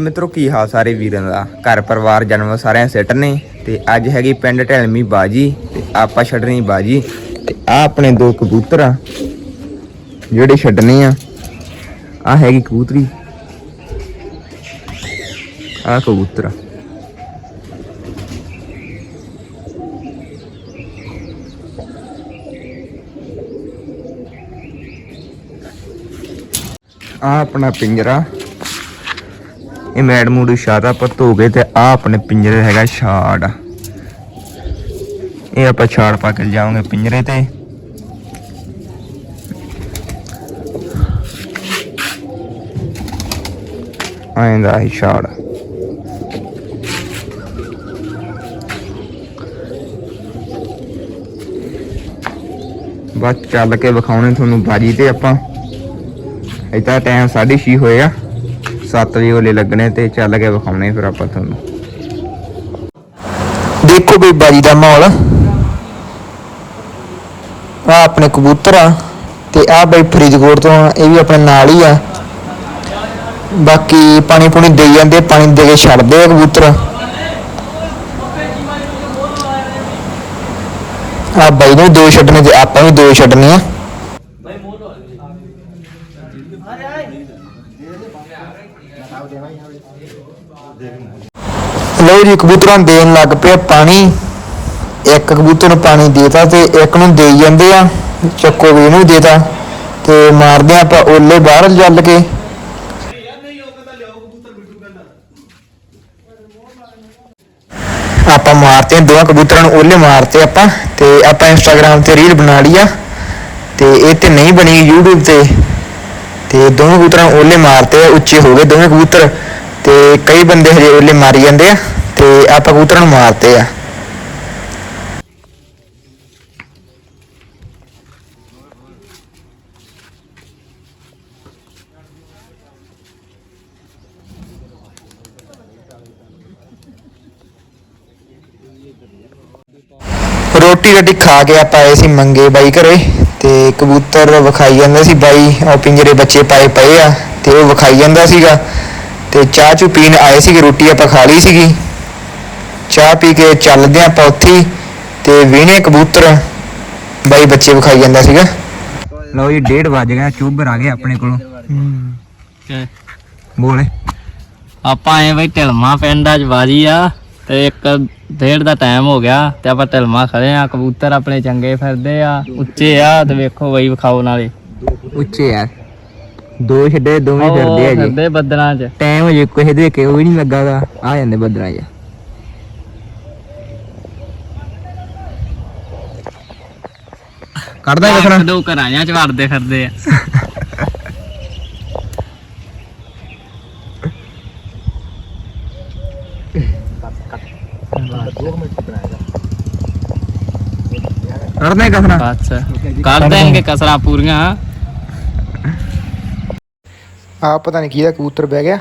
ਮਿੱਤਰੋ, ਕੀ ਹਾਲ ਸਾਰੇ ਵੀਰਾਂ ਦਾ? ਘਰ ਪਰਿਵਾਰ, ਜਨਮ ਸਾਰਿਆਂ ਸੈਟ ਨੇ ਤੇ ਅੱਜ ਹੈਗੀ ਪਿੰਡ ਢਲਮੀ ਬਾਜੀ, ਤੇ ਆਪਾਂ ਛੱਡਣੀ ਬਾਜੀ। ਤੇ ਆ ਆਪਣੇ ਦੋ ਕਬੂਤਰ ਆ, ਜਿਹੜੇ ਛੱਡਨੇ ਆ। ਆ ਹੈਗੀ ਕਬੂਤਰੀ। ਆ ਕਬੂਤਰ ਆ। ਆਪਣਾ ਪਿੰਜਰਾ। ਇਹ ਮੈਡ ਮੂਡ ਛਾਤ ਆਪਾਂ ਧੋ ਗਏ ਤੇ ਆ ਆਪਣੇ ਪਿੰਜਰੇ ਹੈਗਾ ਛਾੜ। ਇਹ ਆਪਾਂ ਛਾੜ ਪਾ ਕੇ ਜਾਵਾਂਗੇ ਪਿੰਜਰੇ ਤੇ। ਆਇੰਦਾ ਹੀ ਛਾੜ। ਬਸ ਚੱਲ ਕੇ ਵਿਖਾਉਣੇ ਤੁਹਾਨੂੰ ਬਾਜੀ ਤੇ ਆਪਾਂ। ਇਤਾ ਟਾਈਮ 6:30 ਹੋਏ ਆ। 7 ਵਜੇ ਵਾਲੇ ਲੱਗਣੇ ਤੇ ਚੱਲ ਕੇ ਵਿਖਾਉਣੇ ਫਿਰ ਆਪਾਂ ਤੁਹਾਨੂੰ। ਦੇਖੋ ਬਈ ਬਾਜੀ ਦਾ ਮਾਹੌਲ। ਆ ਆਪਣੇ ਕਬੂਤਰ ਆ ਤੇ ਆ ਬਈ ਫਰੀਦਕੋਟ ਤੋਂ ਆ, ਇਹ ਵੀ ਆਪਣੇ ਨਾਲ ਹੀ ਆ। ਬਾਕੀ ਪਾਣੀ ਪੂਣੀ ਦੇਈ ਜਾਂਦੇ ਪਾਣੀ ਦੇ ਕੇ ਛੱਡਦੇ ਆ ਕਬੂਤਰ। ਆ ਬਾਈ ਨੂੰ ਦੋ ਛੱਡਣੇ ਤੇ ਆਪਾਂ ਵੀ ਦੋ ਛੱਡਣੇ ਆ। ਲੋ ਜੀ ਕਬੂਤਰਾਂ ਦੇਣ ਲੱਗ ਪਿਆ ਪਾਣੀ। ਇੱਕ ਕਬੂਤਰ ਨੂੰ ਪਾਣੀ ਦੇਤਾ ਤੇ ਇੱਕ ਨੂੰ ਦੇਈ ਜਾਂਦੇ ਆ। ਚੱਕੋ ਵੀ ਇਹਨੂੰ ਦੇਤਾ ਤੇ ਮਾਰਦੇ ਆ ਆਪਾਂ ਓਲੇ ਬਾਹਰ ਚੱਲ ਕੇ। ਆਪਾਂ ਮਾਰਤੇ ਆ, ਕਬੂਤਰਾਂ ਨੂੰ ਓਲੇ ਮਾਰਤੇ ਆਪਾਂ ਤੇ ਆਪਾਂ ਇੰਸਟਾਗ੍ਰam ਤੇ ਰੀਲ ਬਣਾ ਲਈ ਆ ਤੇ ਇਹ ਤੇ ਨਹੀਂ ਬਣੀ YouTube ਤੇ। ਤੇ ਦੋਵੇਂ ਕਬੂਤਰਾਂ ਨੂੰ ਓਲੇ ਮਾਰਤੇ ਆ, ਉੱਚੇ ਹੋ ਗਏ ਦੋਵੇਂ ਕਬੂਤਰ। ਤੇ ਕਈ ਬੰਦੇ ਹਜੇ ਓਲੇ ਮਾਰੀ ਜਾਂਦੇ ਆ ਤੇ ਆਪਾਂ ਕਬੂਤਰਾਂ ਨੂੰ ਮਾਰਤੇ ਆ। ਰੋਟੀ ਰੱਟੀ ਖਾ ਕੇ ਆਪਾਂ ਆਏ ਸੀ ਮੰਗੇ ਬਾਈ ਘਰੇ ਤੇ ਕਬੂਤਰ ਵਿਖਾਈ ਜਾਂਦੇ ਸੀ ਬਾਈ ਉਹ ਪਿੰਜਰੇ ਬੱਚੇ ਪਾਏ ਪਏ ਆ ਤੇ ਉਹ ਵਿਖਾਈ ਜਾਂਦਾ ਸੀਗਾ ਤੇ ਚਾਹ ਚੂ ਪੀਣ ਆਏ ਸੀਗੇ ਰੋਟੀ ਆਪਾਂ ਖਾ ਲਈ ਸੀਗੀ। ਚਾਹ ਪੀ ਕੇ ਚੱਲਦੇ ਆਂ ਆਪਾਂ ਉੱਥੇ ਤੇ ਵੀਣੇ ਕਬੂਤਰ ਬਾਈ ਬੱਚੇ ਵਿਖਾਈ ਜਾਂਦਾ ਸੀਗਾ। ਲਓ ਜੀ 1:30 ਵਜ ਗਿਆ ਚੂਬਰ ਆ ਗਏ ਆਪਣੇ ਕੋਲੋਂ। ਬੋਲੇ। ਆਪਾਂ ਆਏ ਬਈ ਢਿਲਮਾ ਪਿੰਡ ਅੱਜ ਬਾਜੀ ਆ। ਤੇ ਇੱਕ ਡੇਢ ਦਾ ਟਾਈਮ ਹੋ ਗਿਆ ਤੇ ਆਪਾਂ ਢਿਲਮਾ ਖੜੇ ਆ ਕਬੂਤਰ ਆਪਣੇ ਚੰਗੇ ਫਿਰਦੇ ਆ ਉੱਚੇ ਆ ਤੇ ਵੇਖੋ ਬਈ ਵਿਖਾਓ ਨਾਲੇ। ਉੱਚੇ ਯਾਰ ਦੋ ਛੱਡੇ ਦੋਵੇਂ ਫਿਰਦੇ ਆ ਜੀ ਫਿਰਦੇ ਬੱਦਲਾਂ 'ਚ। ਟਾਈਮ ਜੇ ਕਿਸੇ ਦੇ ਕੇ ਉਹ ਵੀ ਨਹੀਂ ਲੱਗਾ ਆ ਜਾਂਦੇ ਬੱਦਰਾਂ 'ਚ। ਕੱਢਦਾ ਕਿਸਣਾ ਦੋ ਘਰਾਂ 'ਚ ਵੜਦੇ ਫਿਰਦੇ ਆ। ਕੱਢਦਾ ਕਿਸਣਾ ਬਸ। ਕਰ ਦੇਣਗੇ ਕਸਰਾਂ। ਪੂਰੀਆਂ। ਆ ਪਤਾ ਨਹੀਂ ਕਿਹਦਾ ਕਬੂਤਰ ਬਹਿ ਗਿਆ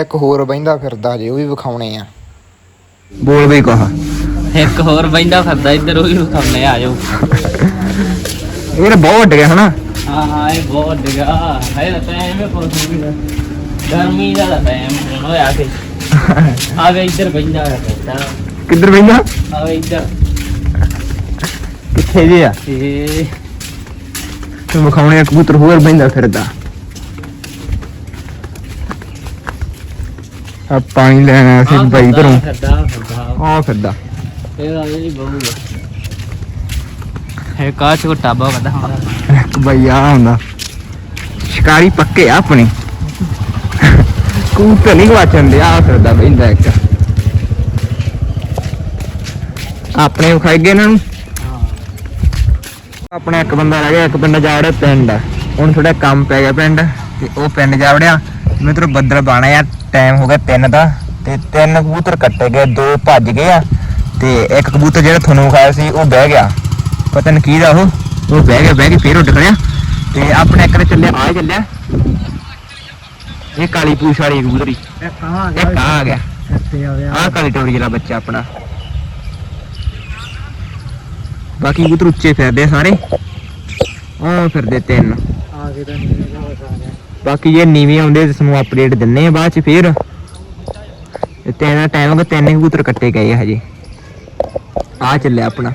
ਇੱਕ ਹੋਰ ਬੈਂਦਾ ਫਿਰਦਾ ਜੇ ਉਹ ਵੀ ਵਿਖਾਉਣੇ ਆ। ਬੋਲ ਬਈ ਕਹਾ ਇੱਕ ਹੋਰ ਬੈਂਦਾ ਫਿਰਦਾ ਇੱਧਰ ਉਹ ਵੀ ਵਿਖਾਉਣੇ ਆ ਜਾਓ। ਇਹ ਤਾਂ ਬਹੁਤ ਵੱਡ ਗਿਆ ਹਨਾ? ਹਾਂ ਹਾਂ ਇਹ ਬਹੁਤ ਡਿਗਾ ਹੈ ਤਾਂ ਟਾਈਮ ਹੈ ਕੋਈ ਵੀ ਗਰਮੀ ਦਾ ਟਾਈਮ ਹੁਣ ਹੋਇਆ ਕਿ ਆ ਵੇ ਇੱਧਰ ਬੈਂਦਾ ਫਿਰਦਾ। ਕਿੱਧਰ ਬੈਂਦਾ ਆ ਇੱਧਰ। ਕਿੱਥੇ ਜੇ ਆ? ਇਹ ਤੇ ਵਿਖਾਉਣੇ ਆ ਕਬੂਤਰ ਹੋਰ ਬੈਂਦਾ ਫਿਰਦਾ। ਆ ਪਾਣੀ ਲੈਣਾ ਸੀ ਬਾਈ ਘਰੋਂ। ਫਿਰਦਾ ਫਿਰਦਾ। ਆ ਫਿਰਦਾ। ਇਹ ਆ ਜਿਹੜੀ ਬਹੂ ਹੈ ਕਾਚ ਕੋ ਟਾਬਾ ਕਦਾ ਹੁੰਦਾ ਇੱਕ ਬਈ ਆ ਹੁੰਦਾ। ਸ਼ਿਕਾਰੀ ਪੱਕੇ ਆ ਆਪਣੇ। ਕਬੂਤਰ ਨਹੀਂ ਗਵਾਚਣ ਦੇ ਆ ਫਿਰਦਾ ਬੈਂਦਾ ਇੱਕ। ਆਪਣੇ ਵਿਖਾਈ ਗਏ ਇਹਨਾਂ ਨੂੰ। ਆਪਣਾ ਇੱਕ ਬੰਦਾ ਰਹਿ ਗਿਆ ਇੱਕ ਪਿੰਡ ਜਾ ਵੜਿਆ ਪਿੰਡ। ਹੁਣ ਥੋੜਾ ਕੰਮ ਪੈ ਗਿਆ ਪਿੰਡ ਤੇ ਉਹ ਪਿੰਡ ਜਾ ਵੜਿਆ ਮਿੱਤਰੋ ਬੱਦਲ ਬਾਣਾ ਯਾਰ ਟਾਈਮ ਹੋ ਗਿਆ 3 ਦਾ ਤੇ ਤਿੰਨ ਕਬੂਤਰ ਕੱਟੇ ਗਏ ਦੋ ਭੱਜ ਗਏ ਆ ਤੇ ਇੱਕ ਕਬੂਤਰ ਜਿਹੜਾ ਤੁਹਾਨੂੰ ਵਿਖਾਇਆ ਸੀ ਉਹ ਬਹਿ ਗਿਆ। ਪਤਾ ਨਹੀਂ ਕੀ ਦਾ ਉਹ ਉਹ ਬਹਿ ਗਿਆ ਬਹਿ ਕੇ ਫੇਰ ਉੱਡ ਖੜਿਆ। ਤੇ ਆਪਣੇ ਇੱਕ ਚੱਲਿਆ ਆ ਚੱਲਿਆ। ਇਹ ਕਾਲੀ ਪੂਛ ਵਾਲੀ ਕਬੂਤਰੀ ਇੱਕ ਆ ਗਿਆ। ਆ ਕਾਲੀ ਟੋਰੀ ਜਿਹੜਾ ਬੱਚਾ ਆਪਣਾ। ਬਾਕੀ ਕਬੂਤਰ ਉੱਚੇ ਫਿਰਦੇ ਆ ਸਾਰੇ। ਆ ਫਿਰਦੇ ਤਿੰਨ। ਬਾਕੀ ਜੇ ਨੀਵੇਂ ਆਉਂਦੇ ਤੁਹਾਨੂੰ ਅਪਡੇਟ ਦਿੰਨੇ ਆ ਬਾਅਦ ਚ ਫੇਰ। ਤੇ ਤਿੰਨ ਟਾਈਮ ਹੋ ਗਿਆ ਤਿੰਨ ਕਬੂਤਰ ਕੱਟੇ ਗਏ ਆ ਹਜੇ। ਆ ਚੱਲਿਆ ਆਪਣਾ।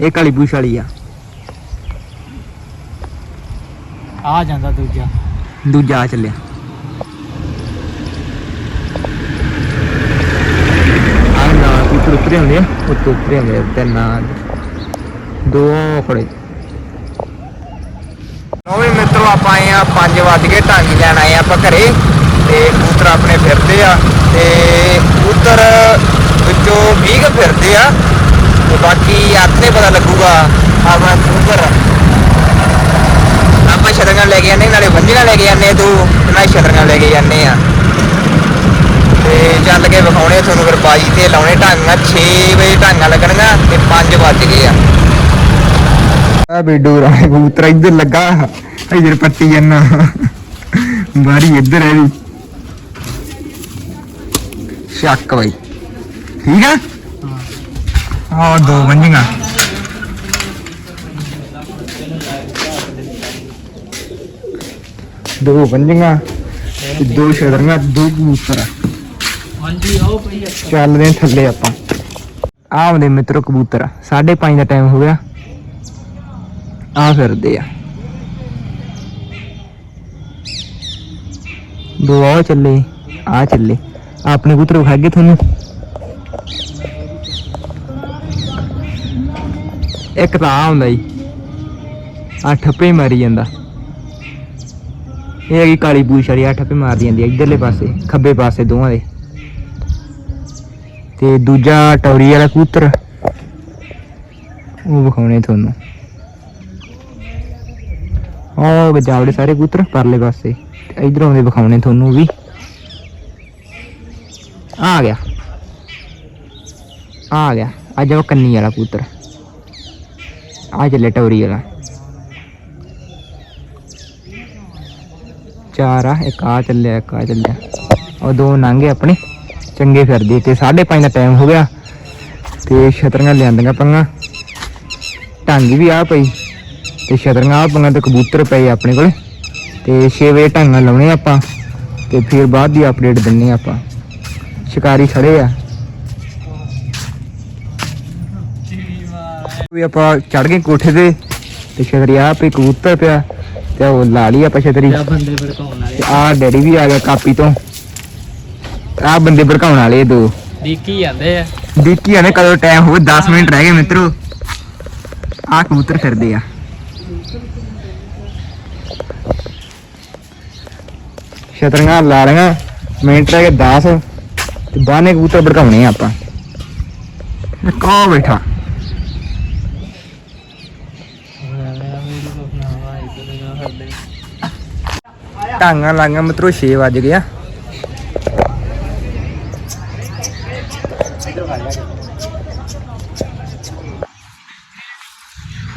ਇਹ ਕਾਲੀ ਪੂਛ ਵਾਲੀ ਆ। ਆ ਜਾਂਦਾ ਦੂਜਾ। ਦੂਜਾ ਆ ਚੱਲਿਆ ਆ ਨਾ ਕਬੂਤਰ ਹੁੰਦੇ ਆ। ਉੱਤੇ ਉਤਰੇ ਹੁੰਦੇ ਆ ਤਿੰਨ ਆ ਦੋ ਖੜੇ ਨੋਵੇਂ ਮਿੱਤਰੋ, ਆਪਾਂ ਆਏ ਆ 5 ਵਜ ਕੇ ਢਾਂਗੀ ਲੈਣ ਆਏ ਆਪਾਂ ਘਰੇ। ਤੇ ਕਬੂਤਰ ਆਪਣੇ ਫਿਰਦੇ ਆ। ਤੇ ਕਬੂਤਰ ਵਿੱਚੋਂ 20 ਫਿਰਦੇ ਆ। ਤੇ ਬਾਕੀ ਆਥੇ ਪਤਾ ਲੱਗੂਗਾ ਆਪਣਾ ਕਬੂਤਰ। ਆਪਾਂ ਛਤਰੀਆਂ ਲੈ ਕੇ ਜਾਂਦੇ, ਨਾਲੇ ਵੰਜੀਆਂ ਲੈ ਕੇ ਜਾਂਦੇ ਤੂੰ ਨਾਲੇ ਮੈਂ ਲੈ ਕੇ ਜਾਂਦੇ ਆ। ਤੇ ਚੱਲ ਕੇ ਵਿਖਾਉਣੇ ਤੁਹਾਨੂੰ, ਫਿਰ ਬਾਜੀ ਤੇ ਲਾਉਣੇ ਢਾਂਗਾਂ 6 ਵਜੇ ਢਾਂਗਾਂ ਲੱਗਣਗੀਆਂ ਤੇ 5 ਵੱਜ ਗਏ ਆ। ਆ ਬੇਡੂ ਰਾਣੇ ਕਬੂਤਰ ਇੱਧਰ ਲੱਗਾ, ਇੱਧਰ ਪੱਟੀ ਜੰਨਾ ਬਾਰੀ ਇੱਧਰ ਹੈ ਸ਼ੱਕ ਬਾਈ। ਠੀਕ ਆ? ਹਾਂ ਦੋ ਵੰਜੀਆਂ ਦੋ ਵੰਜੀਆਂ ਦੋ ਛੜੀਆਂ ਦੋ ਕਬੂਤਰ ਆ। ਹਾਂਜੀ, ਆਓ ਪਈ ਚੱਲਦੇ ਹਾਂ ਥੱਲੇ ਆਪਾਂ। ਆਉਂਦੇ ਮਿੱਤਰੋ ਕਬੂਤਰ 5:30 ਦਾ ਟਾਈਮ ਹੋ ਗਿਆ। ਆ ਫਿਰਦੇ ਆ। ਦੋ ਆ ਚੱਲੇ ਆ ਚੱਲੇ। ਆਪਣੇ ਕਬੂਤਰ ਵਿਖਾ ਗਏ ਤੁਹਾਨੂੰ? ਇੱਕ ਤਾਂ ਆ ਹੁੰਦਾ ਜੀ। ਆ ਠੱਪੇ ਮਾਰੀ ਜਾਂਦਾ। ਇਹ ਹੈਗੀ ਕਾਲੀ ਪੂਛ ਵਾਲੀ ਆ ਠੱਪੇ ਮਾਰਦੀ ਜਾਂਦੀ ਆ, ਇਧਰਲੇ ਪਾਸੇ, ਖੱਬੇ ਪਾਸੇ ਦੋਵਾਂ ਦੇ। ਤੇ ਦੂਜਾ ਟੌਰੀ ਵਾਲਾ ਕਬੂਤਰ। ਉਹ ਵਿਖਾਉਣੇ ਤੁਹਾਨੂੰ। ਉਹ ਗਜਾਵੜੇ ਸਾਰੇ ਕਬੂਤਰ ਪਰਲੇ ਪਾਸੇ। ਇਧਰੋਂ ਦੇ ਵਿਖਾਉਣੇ ਤੁਹਾਨੂੰ ਵੀ। ਆ ਗਿਆ। ਆ ਗਿਆ। ਅੱਜ ਉਹ ਕੰਨੀ ਵਾਲਾ ਕਬੂਤਰ। ਆ ਚੱਲੇ ਟੌਰੀ ਵਾਲਾ। ਚਾਰ ਆ, ਇੱਕ ਆ ਚੱਲਿਆ, ਇੱਕ ਆ ਚੱਲਿਆ। ਉਹ ਦੋ ਨੰਗੇ ਆਪਣੇ। ਚੰਗੇ ਫਿਰਦੇ ਤੇ 5:30 ਦਾ ਟਾਈਮ ਹੋ ਗਿਆ ਤੇ ਛਤਰੀਆਂ ਲਿਆਂਦੀਆਂ ਪੰਗਾ ਢਾਂਗੀ ਵੀ ਆ ਪਈ ਤੇ ਛਤਰੀਆਂ ਆ ਪੰਗਾ ਤੇ ਕਬੂਤਰ ਪਏ ਆਪਣੇ ਕੋਲ ਤੇ 6 ਵਜੇ ਢਾਂਗਾ ਲਾਉਣੇ ਆਪਾਂ ਤੇ ਫਿਰ ਬਾਅਦ ਦੀ ਅਪਡੇਟ ਦਿੰਨੇ ਆਪਾਂ। ਸ਼ਿਕਾਰੀ ਖੜੇ ਆ। ਵੀ ਆਪਾਂ ਚੜ ਗਏ ਕੋਠੇ ਤੇ ਤੇ ਛਤਰੀ ਆ ਪਈ ਕਬੂਤਰ ਪਿਆ ਤੇ ਉਹ ਲਾ ਲਈ ਆਪਾਂ ਛਤਰੀ। ਆ ਡੈਡੀ ਵੀ ਆ ਗਿਆ ਕਾਪੀ ਤੋਂ। ਆ ਬੰਦੇ ਭੜਕਾਉਣ ਵਾਲੇ ਦੋ। ਦੇਖੀ ਜਾਂਦੇ ਆ। ਦੇਖੀ ਆਨੇ ਕਦੋਂ ਟਾਈਮ ਹੋਵੇ 10 ਮਿੰਟ ਰਹਿ ਗਏ ਮਿੱਤਰੋ। ਆ ਕਬੂਤਰ ਫਿਰਦੇ ਆ। ਛਤਰੀਆਂ ਲਾ ਲਈਆਂ ਮਿੰਟ ਰਹਿ ਗਏ 10 ਤੇ ਬਾਨੇ ਕਬੂਤਰ ਭੜਕਾਉਣੇ ਆ ਆਪਾਂ। ਕੋ ਬੈਠਾ। ਟਾਂਗਾ ਲਾਂਗਾ ਮਿੱਤਰੋ 6 ਵੱਜ ਗਿਆ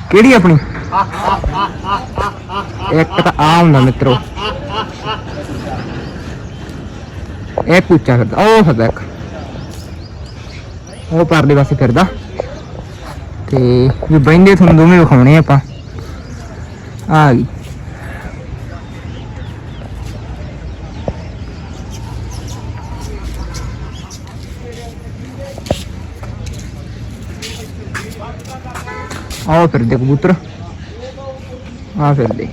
ਕਿਹੜੀ ਆਪਣੀ? ਇੱਕ ਤਾਂ ਆ ਹੁੰਦਾ ਮਿੱਤਰੋ। ਇੱਕ ਉੱਚਾ ਫਿਰਦਾ, ਉਹ ਫਿਰਦਾ ਇੱਕ। ਉਹ ਪਰਲੇ ਪਾਸੇ ਫਿਰਦਾ। ਤੇ ਵੀ ਬੈਂਦੇ ਤੁਹਾਨੂੰ ਦੋਵੇਂ ਵਿਖਾਉਣੇ ਆਪਾਂ। ਆ ਗਈ। ਆਹ ਫਿਰਦੇ ਕਬੂਤਰ। ਆ ਫਿਰਦੇ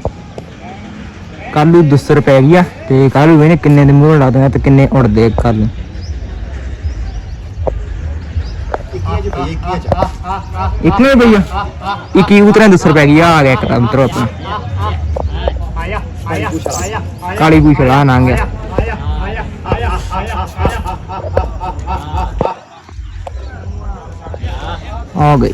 ਕੱਲ ਨੂੰ ਦੁਸਰ ਪੈ ਗਿਆ ਤੇ ਕੱਲ ਵੇਨੇ ਕਿੰਨੇ ਦੇ ਮੂਹਰੋਂ ਲੱਗਦੇ ਤੇ ਕਿੰਨੇ ਉੜਦੇ ਕੱਲ ਇੱਕ ਨੇ ਭਈਆ। ਇੱਕ ਹੀ ਉਤਰਾਂ ਦੁਸਰ ਪੈ ਗਿਆ ਆ ਗਿਆ ਇੱਕ ਤਾਂ ਮਿੱਤਰੋ ਆਪਣਾ। ਕਾਲੀ ਪੂਛਲਾ ਨਾ ਗਿਆ। ਆ ਗਈ।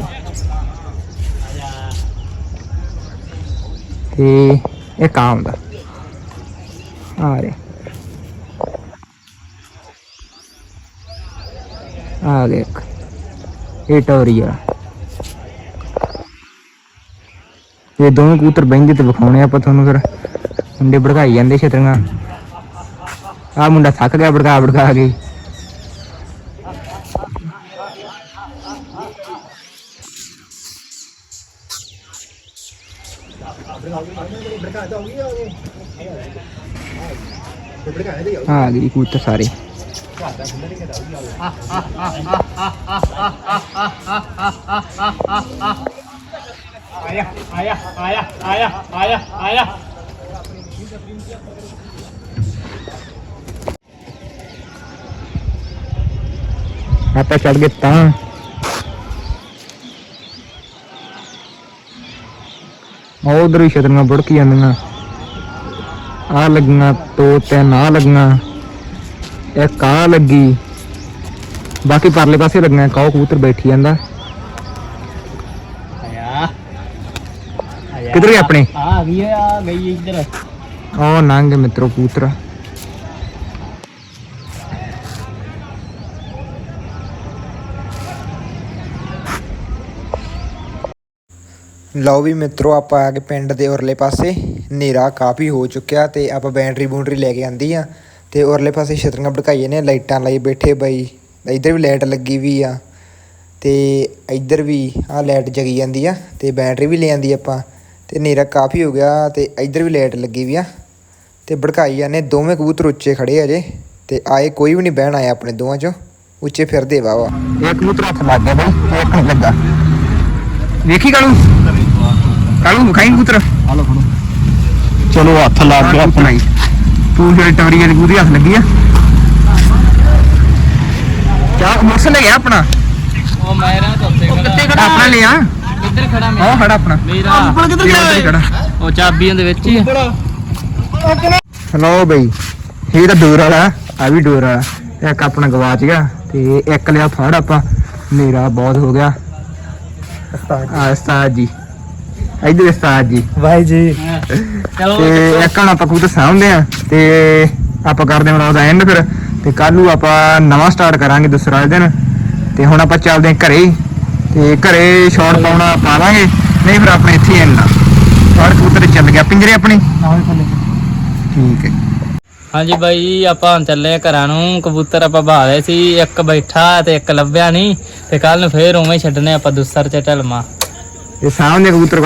ਤੇ ਇਹ ਕੰਮ ਦਾ ਆ ਰਿਹਾ। ਆ ਗਏ ਇਹ ਟੋਰੀ ਇਹ ਦੋਵੇਂ ਕੂਤਰ ਬਹਿੰਦੇ ਤੇ ਵਿਖਾਉਣੇ ਆਪਾਂ ਤੁਹਾਨੂੰ ਫਿਰ। ਮੁੰਡੇ ਭੜਕਾਈ ਜਾਂਦੇ ਛਤਰੀਆਂ। ਆ ਮੁੰਡਾ ਥੱਕ ਗਿਆ ਭੜਕਾ ਭੜਕਾ ਕੇ। ਆ ਗਈ ਕਬੂਤਰ ਸਾਰੇ ਆਇਆ ਆਇਆ ਆਇਆ ਆਇਆ ਆਇਆ ਆਇਆ ਆਪਾਂ ਚੜ ਗਏ ਤਾਂ ਉਹ ਉਧਰ ਹੀ ਛਤਰੀਆਂ ਬੁੜਕ ਜਾਂਦੀਆਂ ਆ ਲੱਗੀਆਂ ਦੋ ਤਿੰਨ ਆ ਲੱਗੀਆਂ ਇੱਕ ਆ ਲੱਗੀ? ਬਾਕੀ ਪਰਲੇ ਪਾਸੇ ਲੱਗੀਆਂ ਕਾਹ ਕਬੂਤਰ ਬੈਠੀ ਜਾਂਦਾ। ਆਇਆ। ਕਿੱਧਰ ਗਏ ਆਪਣੇ? ਆ ਗਈ ਆ ਗਈ ਇੱਧਰ। ਉਹ ਨੰਗ ਮਿੱਤਰੋ ਕਬੂਤਰ। ਲਓ ਵੀ ਮਿੱਤਰੋ ਆਪਾਂ ਆ ਕੇ ਪਿੰਡ ਦੇ ਉਰਲੇ ਪਾਸੇ। ਹਨੇਰਾ ਕਾਫੀ ਹੋ ਚੁੱਕਿਆ ਤੇ ਆਪਾਂ ਬੈਟਰੀ ਬੂਟਰੀ ਲੈ ਕੇ ਆਂਦੀ ਆ ਤੇ ਉਰਲੇ ਪਾਸੇ ਛਤਰੀਆਂ ਭੜਕਾਈਏ ਨੇ ਲਾਈਟਾਂ ਲਾਈ ਬੈਠੇ ਬਈ ਇੱਧਰ ਵੀ ਲਾਈਟ ਲੱਗੀ ਵੀ ਆ ਤੇ ਇੱਧਰ ਵੀ ਆ ਲਾਈਟ ਜਗੀ ਜਾਂਦੀ ਆ ਤੇ ਬੈਟਰੀ ਵੀ ਲੈ ਆਂਦੀ ਆਪਾਂ ਤੇ ਹਨੇਰਾ ਕਾਫੀ ਹੋ ਗਿਆ ਤੇ ਇੱਧਰ ਵੀ ਲਾਈਟ ਲੱਗੀ ਵੀ ਆ ਤੇ ਭੜਕਾਈ ਜਾਂਦੇ ਦੋਵੇਂ ਕਬੂਤਰ ਉੱਚੇ ਖੜੇ ਆ ਜੇ ਤੇ ਆਏ ਕੋਈ ਵੀ ਨਹੀਂ ਬਹਿਣ ਆਇਆ ਆਪਣੇ ਦੋਵਾਂ ਚੋਂ ਉੱਚੇ ਫਿਰਦੇ ਵਾ ਵਾ ਇਹ ਕਬੂਤਰ ਹੱਥ ਲੱਗ ਗਿਆ ਬਈ ਇੱਕ ਨਹੀਂ ਲੱਗਾ। ਵੇਖੀ ਕਾਲੂ ਕਾਲੂ ਵਿਖਾਈ ਕਬੂਤਰ? ਹਲੋ ਚਲੋ ਹੱਥ ਲੱਗ ਗਿਆ ਆਪਣਾ ਹੀ। ਤੂੰ ਜਿਹੜੀ ਟਵਰੀ ਦੀ ਪੂਰੀ ਹੱਥ ਲੱਗੀ ਆ? ਕਿਆ ਮੋਟਰਸਾਈਕਲ ਲੈ ਗਿਆ ਆਪਣਾ? ਉਹ ਮੇਰਾ ਤਾਂ ਉੱਤੇ ਖੜਾ। ਆਪਣਾ ਲਿਆ? ਕਿੱਧਰ ਖੜਾ ਮੇਰਾ ਖੜਾ ਆਪਣਾ। ਮੇਰਾ। ਕਿੱਧਰ ਹੀ ਖੜਾ। ਉਹ ਚਾਬੀਆਂ ਦੇ ਵਿੱਚ ਹੀ। ਲਓ ਬਈ ਇਹ ਤਾਂ ਡੋਰ ਵਾਲਾ ਆ ਵੀ ਡੋਰ ਵਾਲਾ। ਇੱਕ ਆਪਣਾ ਗਵਾਚ ਗਿਆ ਤੇ ਇੱਕ ਲਿਆ ਫੜ ਆਪਾਂ। ਮੇਰਾ ਬਹੁਤ ਹੋ ਗਿਆ। ਉਸਤਾਦ ਜੀ। ਇਧਰ ਉਸਤਾਦ ਜੀ। ਭਾਈ ਜੀ। ਚਲੋ ਤੇ ਇੱਕ ਹੁਣ ਆਪਾਂ ਕਬੂਤਰ ਸਾਂਭਦੇ ਆ ਤੇ ਆਪਾਂ ਕਰਦੇ ਹਾਂ ਉਹਦਾ ਐਂਡ ਫਿਰ। ਤੇ ਕੱਲ ਨੂੰ ਆਪਾਂ ਨਵਾਂ ਸਟਾਰਟ ਕਰਾਂਗੇ ਦੂਸਰਾ ਦਿਨ। ਤੇ ਹੁਣ ਆਪਾਂ ਚੱਲਦੇ ਹਾਂ ਘਰੇ ਤੇ ਘਰੇ ਸ਼ਾਰਟ ਪਾਉਣਾ ਪਾਵਾਂਗੇ। ਨਹੀਂ ਫਿਰ ਆਪਣੇ ਇੱਥੇ ਐਂਡ ਔਰ ਕਬੂਤਰ ਚੱਲ ਗਿਆ। ਪਿੰਜਰੇ ਆਪਣੇ? ਠੀਕ ਹੈ। ਹਾਂਜੀ ਬਾਈ ਆਪਾਂ ਹੁਣ ਚੱਲੇ ਆ ਘਰਾਂ ਨੂੰ। ਕਬੂਤਰ ਆਪਾਂ ਭਾਲੇ ਸੀ। ਇੱਕ ਬੈਠਾ ਤੇ ਇੱਕ ਲੱਭਿਆ ਨਹੀਂ। ਤੇ ਕੱਲ ਨੂੰ ਫੇਰ ਉਵੇਂ ਛੱਡਨੇ ਆਪਾਂ ਦੁਸਰ ਚ ਢਲਮਾ। ਤੇ ਸਾਹਮਣੇ ਕਬੂਤਰ